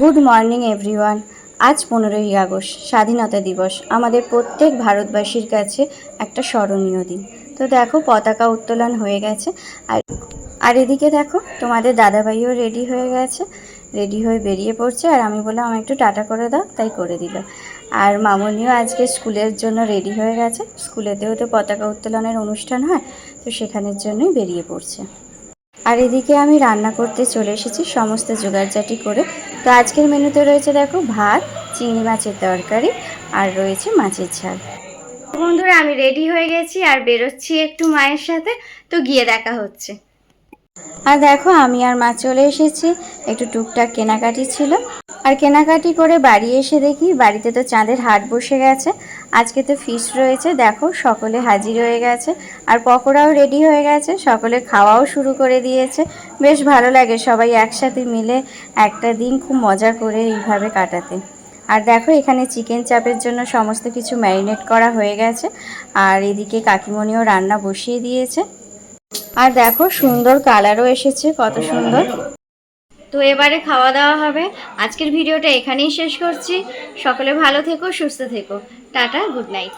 Good morning everyone আজ পনেরোই August, স্বাধীনতা দিবস। আমাদের প্রত্যেক ভারতবাসীর কাছে একটা স্মরণীয় দিন। তো দেখো, পতাকা উত্তোলন হয়ে গেছে। আর আর এদিকে দেখো, তোমাদের দাদাভাইও রেডি হয়ে গেছে। রেডি হয়ে বেরিয়ে পড়ছে। আর আমি বললাম আমি একটু টাটা করে দাও। তাই করে দিল। আর মামনিও আজকে স্কুলের জন্য রেডি হয়ে গেছে। স্কুলেতেও তো পতাকা উত্তোলনের অনুষ্ঠান হয়। তো সেখানের জন্যই বেরিয়ে পড়ছে। আর এদিকে আমি রান্না করতে চলে এসেছি সমস্ত জোগাড়জাটি করে। তো আজকের মেনুতে রয়েছে দেখো ভাত চিংড়ি মাছের তরকারি আর রয়েছে মাছের ঝাল। বন্ধুরা আমি রেডি হয়ে গেছি আর বেরোচ্ছি একটু মায়ের সাথে তো গিয়ে দেখা হচ্ছে। আর দেখো আমি আর মা চলে এসেছি। একটু টুকটাক কেনাকাটি ছিল। আর কেনাকাটি করে বাড়ি এসে দেখি বাড়িতে তো চাঁদের হাট বসে গেছে, আজকে তো ফিস রয়েছে, দেখো সকলে হাজির হয়ে গেছে, আর পকোড়াও রেডি হয়ে গেছে, সকলে খাওয়াও শুরু করে দিয়েছে, বেশ ভালো লাগে সবাই একসাথে মিলে একটা দিন খুব মজা করে এইভাবে কাটাতে। আর দেখো এখানে চিকেন চাপের জন্য সমস্ত কিছু ম্যারিনেট করা হয়ে গেছে, আর এদিকে কাকিমণিও রান্না বসিয়ে দিয়েছে। আর দেখো সুন্দর কালারও এসেছে, কত সুন্দর। তো এবারে খাওয়া দাওয়া হবে। আজকের ভিডিওটা এখানেই শেষ করছি। সকলে ভালো থেকো, সুস্থ থেকো। Tata, good night.